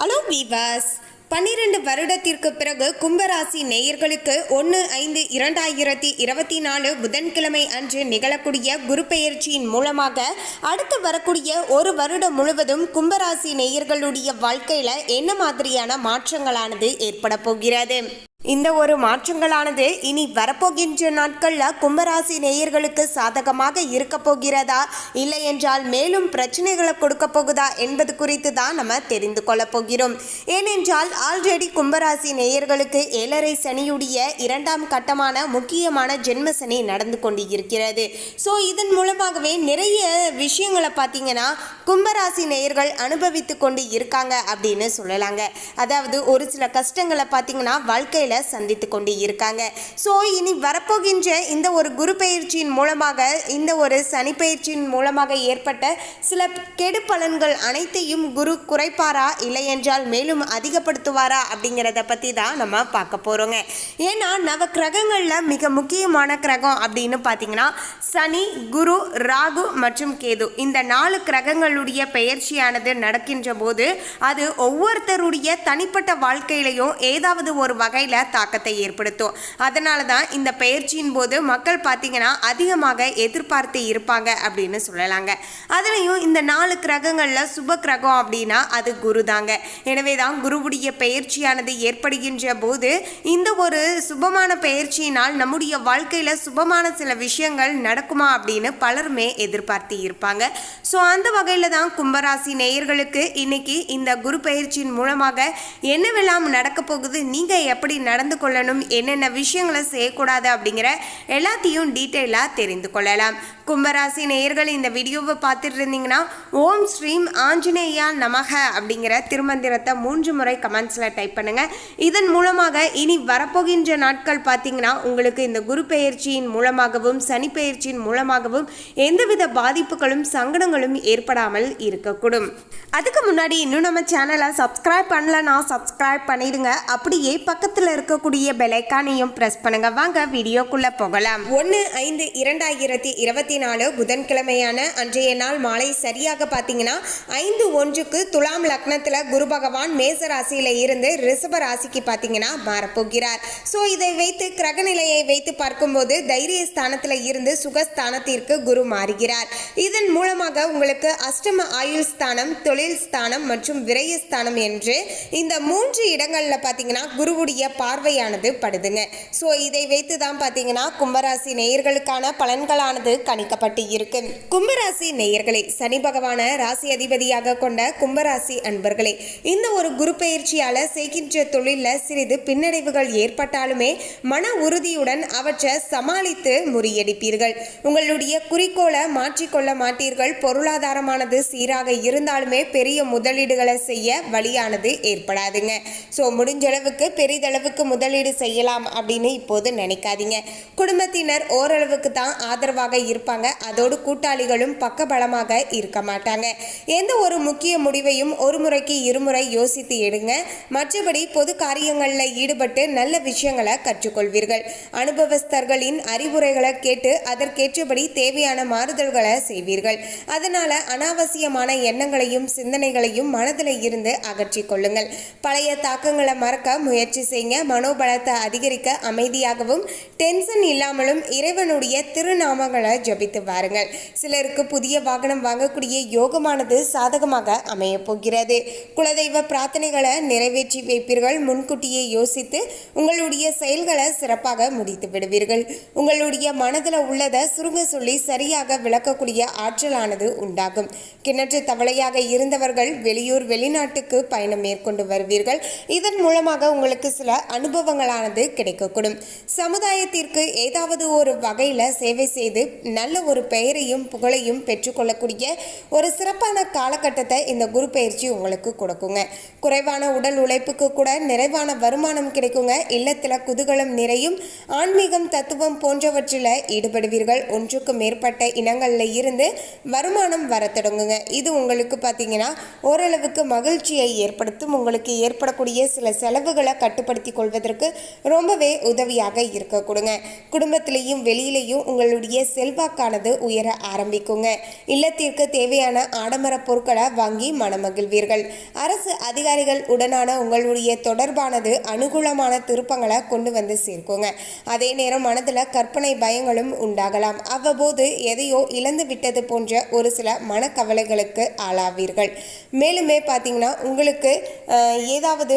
Hello வீவாஸ் பன்னிரண்டு வருடத்திற்கு பிறகு கும்பராசி நேயர்களுக்கு ஒன்று ஐந்து இரண்டாயிரத்தி இருபத்தி நாலு புதன்கிழமை அன்று நிகழக்கூடிய குரு பெயர்ச்சியின் மூலமாக அடுத்து வரக்கூடிய ஒரு வருடம் முழுவதும் கும்பராசி நேயர்களுடைய வாழ்க்கையில் என்ன மாதிரியான மாற்றங்களானது ஏற்பட போகிறது? இந்த ஒரு மாற்றங்களானது இனி வரப்போகின்ற நாட்களில் கும்பராசி நேயர்களுக்கு சாதகமாக இருக்க போகிறதா? இல்லை என்றால் மேலும் பிரச்சனைகளை கொடுக்க போகுதா என்பது குறித்து தான் நம்ம தெரிந்து கொள்ள போகிறோம். ஏனென்றால் ஆல்ரெடி கும்பராசி நேயர்களுக்கு ஏழரை சனியுடைய இரண்டாம் கட்டமான முக்கியமான ஜென்ம சனி நடந்து கொண்டு இருக்கிறது ஸோ இதன் மூலமாகவே நிறைய விஷயங்களை பார்த்தீங்கன்னா கும்பராசி நேயர்கள் அனுபவித்து கொண்டு இருக்காங்க அப்படின்னு சொல்லலாங்க. அதாவது ஒரு சில கஷ்டங்களை பார்த்தீங்கன்னா வாழ்க்கையில் சந்தித்து கொண்டு இருக்காங்க. ஸோ இனி வரப்போகின்ற இந்த ஒரு குரு பயிற்சியின் மூலமாக இந்த ஒரு சனி பயிற்சியின் மூலமாக ஏற்பட்ட சில கெடு பலன்கள் அனைத்தையும் குரு குறைப்பாரா? இல்லை என்றால் மேலும் அதிகப்படுத்துவாரா? அப்படிங்கிறத பற்றி தான் நம்ம பார்க்க போகிறோங்க ஏன்னா நவ கிரகங்களில் மிக முக்கியமான கிரகம் அப்படின்னு பார்த்தீங்கன்னா சனி குரு ராகு மற்றும் கேது. இந்த நாலு கிரகங்களுடைய பெயர்ச்சியானது நடக்கின்ற போது அது ஒவ்வொருத்தருடைய தனிப்பட்ட வாழ்க்கையிலையும் ஏதாவது ஒரு வகையில் தாக்கத்தை ஏற்படுத்தும். அதனால தான் இந்த பயிற்சியின் போது மக்கள் பார்த்தீங்கன்னா அதிகமாக எதிர்பார்த்து இருப்பாங்க அப்படின்னு சொல்லலாங்க. அதுலேயும் இந்த நாலு கிரகங்களில் சுப கிரகம் அப்படின்னா அது குரு தாங்க எனவே தான் குருவுடைய பயிற்சியானது ஏற்படுகின்ற போது இந்த ஒரு சுபமான பயிற்சியினால் நம்முடைய வாழ்க்கையில் சுபமான சில விஷயங்கள் நடக்குமா அப்படின்னு பலருமே எதிர்பார்த்து இருப்பாங்க. ஸோ அந்த வகையில் தான் கும்பராசி நேயர்களுக்கு இன்னைக்கு இந்த குரு பயிற்சியின் மூலமாக என்னவெல்லாம் நடக்க போகுது? நீங்கள் எப்படி நடந்து கொள்ளணும் என்னென்ன விஷயங்களை செய்யக்கூடாது அப்படிங்கிற எல்லாத்தையும் டீட்டெயிலாக தெரிந்து கொள்ளலாம். கும்பராசி நேயர்கள் இந்த வீடியோவை பார்த்துட்டு இருந்தீங்கன்னா ஓம் ஸ்ரீம் ஆஞ்சநேயா நமக அப்படிங்கிற திருமந்திரத்தை மூன்று முறை கமெண்ட்ஸில் டைப் பண்ணுங்கள் இதன் மூலமாக இனி வரப்போகின்ற நாட்கள் பார்த்தீங்கன்னா உங்களுக்கு இந்த குரு பெயர்ச்சியின் மூலமாகவும் சனி பெயர்ச்சியின் மூலமாகவும் எந்தவித பாதிப்புகளும் சங்கடங்களும் ஏற்படாமல் இருக்கக்கூடும். அதுக்கு முன்னாடி இன்னும் நம்ம சேனலை சப்ஸ்கிரைப் பண்ணலன்னா சப்ஸ்கிரைப் பண்ணிடுங்க. அப்படியே பக்கத்தில் இருக்கக்கூடிய பெலைக்கானையும் ப்ரெஸ் பண்ணுங்கள் வாங்க வீடியோக்குள்ளே போகலாம். ஒன்று ஐந்து இரண்டாயிரத்தி இருபத்தி நாலு புதன்கிழமையான அன்றைய நாள் மாலை சரியாக பார்த்தீங்கன்னா ஐந்து ஒன்றுக்கு துலாம் லக்னத்தில் குரு பகவான் மேச ராசியில இருந்து ரிஷப ராசிக்கு பார்த்தீங்கன்னா மாறப்போகிறார். ஸோ இதை வைத்து கிரகநிலையை வைத்து பார்க்கும்போது தைரிய ஸ்தானத்தில் இருந்து சுகஸ்தானத்திற்கு குரு மாறுகிறார். இதன் மூலமாக உங்களுக்கு அஷ்டம ஆயுள் ஸ்தானம் தொழில் ஸ்தானம் மற்றும் விரயஸ்தானம் என்று இந்த மூன்று இடங்களில் பார்த்தீங்கன்னா குருவுடைய பார்வையானது படுதுங்க. ஸோ இதை வைத்து தான் பார்த்தீங்கன்னா கும்பராசி நேயர்களுக்கான பலன்களானது அளிக்கப்பட்டு இருக்கு. கும்பராசி நேயர்களே சனி பகவான ராசி அதிபதியாக கொண்ட கும்பராசி அன்பர்களே இந்த ஒரு குரு பயிற்சியால செய்கின்ற தொழில சிறிது பின்னடைவுகள் ஏற்பட்டாலுமே மன உறுதியுடன் அவற்றை சமாளித்து முறியடிப்பீர்கள். உங்களுடைய குறிக்கோளை மாற்றிக்கொள்ள மாட்டீர்கள். பொருளாதாரமானது சீராக இருந்தாலுமே பெரிய முதலீடுகளை செய்ய வழியானது ஏற்படாதுங்க. ஸோ முடிஞ்சளவுக்கு பெரிதளவுக்கு முதலீடு செய்யலாம் அப்படின்னு இப்போது நினைக்காதீங்க. குடும்பத்தினர் ஓரளவுக்கு தான் ஆதரவாக இருப்பாங்க. அதோடு கூட்டாளிகளும் பக்கபலமாக இருக்க மாட்டாங்க. எந்த ஒரு முக்கிய முடிவையும் ஒரு முறைக்கு இருமுறை யோசித்து எடுங்க. மற்றபடி பொது காரியங்களில் ஈடுபட்டு நல்ல விஷயங்களை கற்றுக்கொள்வீர்கள். அனுபவஸ்தர்களின் அறிவுரைகளை கேட்டு அதற்கேற்றபடி தேவையான மாறுதல்களை செய்வீர்கள். அதனால அனாவசியமான எண்ணங்களையும் சிந்தனைகளையும் மனதில் இருந்து அகற்றி கொள்ளுங்கள். பழைய தாக்கங்களை மறக்க முயற்சி செய்யுங்க மனோபலத்தை அதிகரிக்க அமைதியாகவும் டென்ஷன் இல்லாமலும் இறைவனுடைய திருநாமங்களை கவனித்து வாருங்கள். சிலருக்கு புதிய வாகனம் வாங்கக்கூடிய யோகமானது சாதகமாக அமைய போகிறது. குலதெய்வ பிரார்த்தனைகளை நிறைவேற்றி வைப்பீர்கள். முன்கூட்டியே யோசித்து உங்களுடைய செயல்களை சிறப்பாக முடித்து விடுவீர்கள். உங்களுடைய மனதில் உள்ளதை சுருங்க சொல்லி சரியாக விளக்கக்கூடிய ஆற்றலானது உண்டாகும். கிணற்று தவளையாக இருந்தவர்கள் வெளியூர் வெளிநாட்டுக்கு பயணம் மேற்கொண்டு வருவீர்கள். இதன் மூலமாக உங்களுக்கு சில அனுபவங்களானது கிடைக்கக்கூடும். சமுதாயத்திற்கு ஏதாவது ஒரு வகையில் சேவை செய்து நல்ல ஒரு பெயரையும் புகழையும் பெற்றுக்கொள்ளக்கூடிய ஒரு சிறப்பான காலகட்டத்தை இந்த குரு பயிற்சி உங்களுக்கு கொடுக்குங்க. குறைவான உடல் உழைப்புக்கு கூட நிறைவான வருமானம் கிடைக்குங்க. இல்லத்தில் குதூகலம் நிறையும் ஆன்மீகம் தத்துவம் போன்றவற்றில் ஈடுபடுவீர்கள். ஒன்றுக்கு மேற்பட்ட இனங்களில் இருந்து வருமானம் வர தொடங்குங்க. இது உங்களுக்கு பார்த்தீங்கன்னா ஓரளவுக்கு மகிழ்ச்சியை ஏற்படுத்தும். உங்களுக்கு ஏற்படக்கூடிய சில செலவுகளை கட்டுப்படுத்தி கொள்வதற்கு ரொம்பவே உதவியாக இருக்க கொடுங்க. குடும்பத்திலையும் வெளியிலையும் உங்களுடைய செல்வாக்கானது உயர ஆரம்பிக்குங்க. இல்லத்திற்கு தேவையான ஆடம்பர பொருட்களை வாங்கி மனமகிழ்வீர்கள். அரசு அதிகாரிகள் உடனான உங்களுடைய தொடர்பானது அனுகூலமான திருப்பங்களை கொண்டு வந்து சேர்க்குங்க. அதே நேரம் மனதில் கற்பனை பயங்களும் உண்டாகலாம். அவ்வப்போது எதையோ இழந்து விட்டது போன்ற ஒரு சில மனக்கவலைகளுக்கு ஆளாவீர்கள். மேலுமே பார்த்தீங்கன்னா உங்களுக்கு ஏதாவது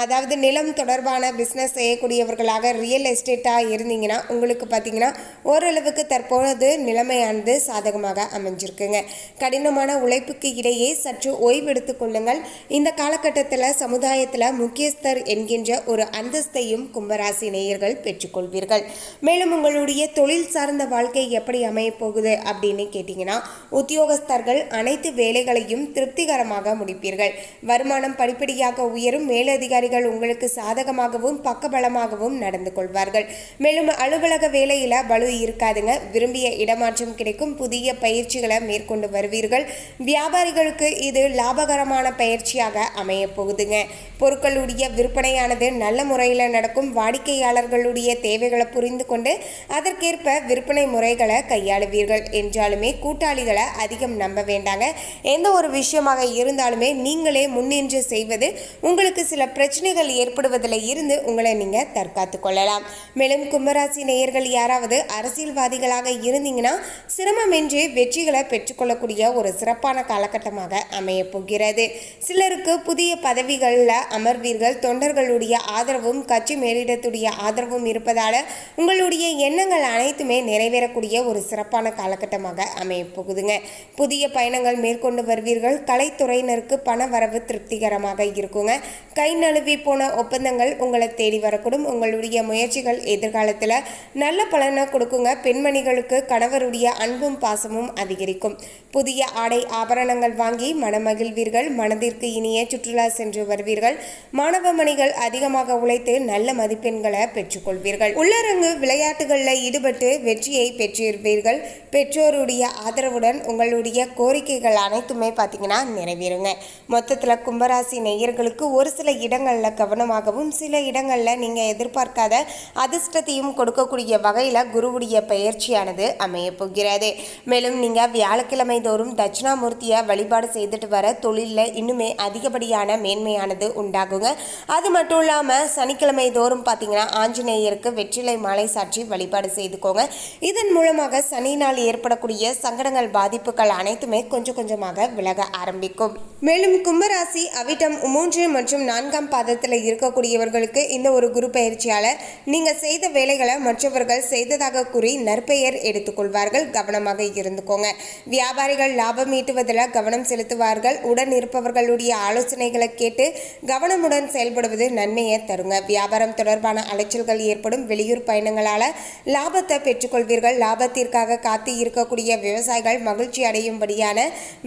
அதாவது நிலம் தொடர்பான பிஸ்னஸ் செய்யக்கூடியவர்களாக ரியல் எஸ்டேட்டாக இருந்தீங்கன்னா உங்களுக்கு பார்த்தீங்கன்னா ஓரளவுக்கு தற்போது நிலைமையானது சாதகமாக அமைஞ்சிருக்குங்க. கடினமான உழைப்புக்கு இடையே சற்று ஓய்வெடுத்து கொள்ளுங்கள். இந்த காலகட்டத்தில் சமுதாயத்தில் முக்கியஸ்தர் என்கின்ற ஒரு அந்தஸ்தையும் கும்பராசி நேயர்கள் பெற்றுக்கொள்வீர்கள். மேலும் உங்களுடைய தொழில் சார்ந்த வாழ்க்கை எப்படி அமையப்போகுது அப்படின்னு கேட்டிங்கன்னா உத்தியோகஸ்தர்கள் அனைத்து வேலைகளையும் திருப்திகரமாக முடிப்பீர்கள். வருமானம் படிப்படியாக உயரும் மேலதிக அதிகாரிகள் உங்களுக்கு சாதகமாகவும் பக்கபலமாகவும் நடந்து கொள்வார்கள். மேலும் அலுவலக வேலையில் பலு இருக்காதுங்க. விரும்பிய இடமாற்றம் கிடைக்கும். புதிய பயிற்சிகளை மேற்கொண்டு வருவீர்கள். வியாபாரிகளுக்கு இது லாபகரமான பயிற்சியாக அமைய போகுதுங்க பொருட்களுடைய விற்பனையானது நல்ல முறையில் நடக்கும். வாடிக்கையாளர்களுடைய தேவைகளை புரிந்து கொண்டு அதற்கேற்ப விற்பனை முறைகளை கையாளுவீர்கள். என்றாலுமே கூட்டாளிகளை அதிகம் நம்ப வேண்டாங்க. எந்த ஒரு விஷயமாக இருந்தாலுமே நீங்களே முன்னின்று செய்வது உங்களுக்கு சில பிரச்சனைகள் ஏற்படுவதில் இருந்து உங்களை நீங்கள் தற்காத்து கொள்ளலாம். மேலும் கும்பராசி நேயர்கள் யாராவது அரசியல்வாதிகளாக இருந்தீங்கன்னா சிரமமின்றி வெற்றிகளை பெற்றுக்கொள்ளக்கூடிய ஒரு சிறப்பான காலகட்டமாக அமையப் போகிறது. சிலருக்கு புதிய பதவிகளில் அமர்வீர்கள். தொண்டர்களுடைய ஆதரவும் கட்சி மேலிடத்துடைய ஆதரவும் இருப்பதால் உங்களுடைய எண்ணங்கள் அனைத்துமே நிறைவேறக்கூடிய ஒரு சிறப்பான காலகட்டமாக அமையப் போகுதுங்க. புதிய பயணங்கள் மேற்கொண்டு வருவீர்கள். கலைத்துறையினருக்கு பண வரவு திருப்திகரமாக இருக்குங்க. கை நழுவி போன ஒப்பந்தங்கள் உங்களை தேடி வரக்கூடும். உங்களுடைய முயற்சிகள் எதிர்காலத்தில் நல்ல பலனை கொடுக்குங்க. பெண்மணிகளுக்கு கணவருடைய அன்பும் பாசமும் அதிகரிக்கும். புதிய ஆடை ஆபரணங்கள் வாங்கி மனமகிழ்வீர்கள். மனதிற்கு இனிய சுற்றுலா சென்று வருவீர்கள். மாணவ மணிகள் அதிகமாக உழைத்து நல்ல மதிப்பெண்களை பெற்றுக்கொள்வீர்கள். உள்ளரங்கு விளையாட்டுகளில் ஈடுபட்டு வெற்றியை பெற்றிருப்பீர்கள். பெற்றோருடைய ஆதரவுடன் உங்களுடைய கோரிக்கைகள் அனைத்துமே பார்த்தீங்கன்னா நிறைவேறுங்க. மொத்தத்தில் கும்பராசி நேயர்களுக்கு ஒரு சில இடங்களில் கவனமாகவும் சில இடங்களில் நீங்கள் எதிர்பார்க்காத அதிர்ஷ்டத்தையும் கொடுக்கக்கூடிய வகையில் குருவுடைய பயிற்சியானது அமைய போகிறது. மேலும் நீங்கள் வியாழக்கிழமை தோறும் தட்சிணாமூர்த்தியை வழிபாடு செய்துட்டு வர தொழிலில் இன்னுமே அதிகப்படியான மேன்மையானது உண்டாகுங்க. அது மட்டும் இல்லாமல் சனிக்கிழமை தோறும் பார்த்தீங்கன்னா ஆஞ்சநேயருக்கு வெற்றிலை மாலை சாற்றி வழிபாடு செய்துக்கோங்க. இதன் மூலமாக சனியினால் ஏற்படக்கூடிய சங்கடங்கள் பாதிப்புகள் அனைத்துமே கொஞ்சம் கொஞ்சமாக விலக ஆரம்பிக்கும். மேலும் கும்பராசி அவிட்டம் மூன்று மற்றும் நான்காம் பதத்தில் இருக்கக்கூடியவர்களுக்கு இந்த ஒரு குரு பயிற்சியால் நீங்கள் செய்த வேலைகளை மற்றவர்கள் செய்ததாக கூறி நற்பெயர் எடுத்துக்கொள்வார்கள். கவனமாக இருந்துக்கோங்க. வியாபாரிகள் லாபம் ஈட்டுவதில் கவனம் செலுத்துவார்கள். உடன் இருப்பவர்களுடைய ஆலோசனைகளை கேட்டு கவனமுடன் செயல்படுவது நன்மையை தருங்க. வியாபாரம் தொடர்பான அலைச்சல்கள் ஏற்படும். வெளியூர் பயணங்களால் லாபத்தை பெற்றுக்கொள்வீர்கள். லாபத்திற்காக காத்து இருக்கக்கூடிய விவசாயிகள் மகிழ்ச்சி அடையும்படியான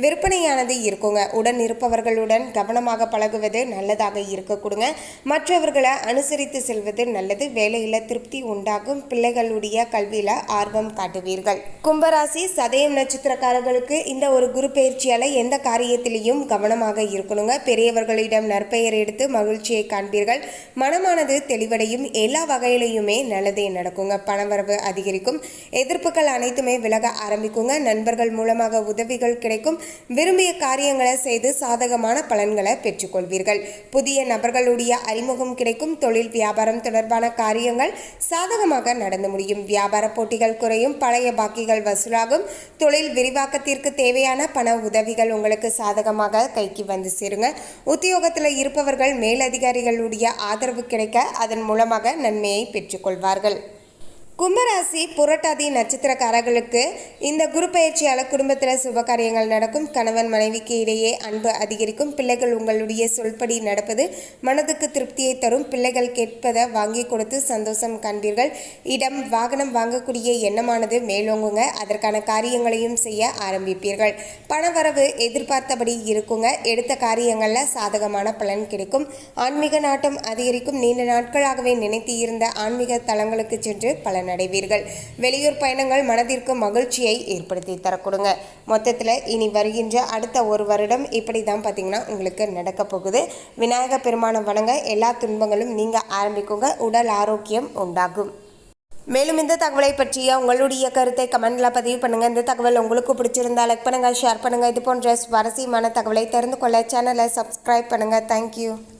விற்பனையானது இருக்குங்க. உடன் இருப்பவர்களுடன் கவனமாக பழகுவது நல்லதாக இருக்கும் இருக்க கொடுங்க. மற்றவர்களை அனுசரித்து செல்வது நல்லது. வேலையில் திருப்தி உண்டாகும். பிள்ளைகளுடைய கல்வியில் ஆர்வம் காட்டுவீர்கள். கும்பராசி சதயம் நட்சத்திரக்காரர்களுக்கு இந்த ஒரு குரு பயிற்சியால் எந்த காரியத்திலையும் கவனமாக இருக்கணுங்க. பெரியவர்களிடம் நற்பெயர் எடுத்து மகிழ்ச்சியை காண்பீர்கள். மனமானது தெளிவடையும். எல்லா வகையிலையுமே நல்லதே நடக்குங்க. பணவரவு அதிகரிக்கும். எதிர்ப்புகள் அனைத்துமே விலக ஆரம்பிக்குங்க. நண்பர்கள் மூலமாக உதவிகள் கிடைக்கும். விரும்பிய காரியங்களை செய்து சாதகமான பலன்களை பெற்றுக்கொள்வீர்கள். புதிய நபர்களுடைய அறிமுகம் கிடைக்கும். தொழில் வியாபாரம் தொடர்பான காரியங்கள் சாதகமாக நடந்து முடியும். வியாபார போட்டிகள் குறையும். பழைய பாக்கிகள் வசூலாகும். தொழில் விரிவாக்கத்திற்கு தேவையான பண உதவிகள் உங்களுக்கு சாதகமாக கைக்கு வந்து சேருங்க. உத்தியோகத்தில் இருப்பவர்கள் மேலதிகாரிகளுடைய ஆதரவு கிடைக்க அதன் மூலமாக நன்மையை பெற்றுக்கொள்வார்கள். கும்பராசி புரட்டாதி நட்சத்திரக்காரர்களுக்கு இந்த குரு பயிற்சியாளர் குடும்பத்தில் சுபகாரியங்கள் நடக்கும். கணவன் மனைவிக்கு இடையே அன்பு அதிகரிக்கும். பிள்ளைகள் உங்களுடைய சொல்படி நடப்பது மனதுக்கு திருப்தியை தரும். பிள்ளைகள் கேட்பதை வாங்கி கொடுத்து சந்தோஷம் காண்பீர்கள் இடம் வாகனம் வாங்கக்கூடிய எண்ணமானது மேலோங்குங்க. அதற்கான காரியங்களையும் செய்ய ஆரம்பிப்பீர்கள். பணவரவு எதிர்பார்த்தபடி இருக்குங்க. எடுத்த காரியங்களில் சாதகமான பலன் கிடைக்கும். ஆன்மீக நாட்டம் அதிகரிக்கும். நீண்ட நாட்களாகவே நினைத்து இருந்த ஆன்மீக தலங்களுக்கு சென்று பலன் பலனடைவீர்கள் வெளியூர் பயணங்கள் மனதிற்கு மகிழ்ச்சியை ஏற்படுத்தி தரக்கூடுங்க. மொத்தத்தில் இனி வருகின்ற அடுத்த ஒரு வருடம் இப்படி தான் பார்த்தீங்கன்னா உங்களுக்கு நடக்க போகுது. விநாயக பெருமானை வணங்க எல்லா துன்பங்களும் நீங்கள் ஆரம்பிக்குங்க. உடல் ஆரோக்கியம் உண்டாகும். மேலும் இந்த தகவலை பற்றிய உங்களுடைய கருத்தை கமெண்ட்ல பதிவு பண்ணுங்க. இந்த தகவல் உங்களுக்கு பிடிச்சிருந்தா லைக் பண்ணுங்கள் ஷேர் பண்ணுங்க. இது போன்ற சுவாரஸ்யமான தகவலை தெரிந்து கொள்ள சேனலை சப்ஸ்கிரைப் பண்ணுங்க. தேங்க்யூ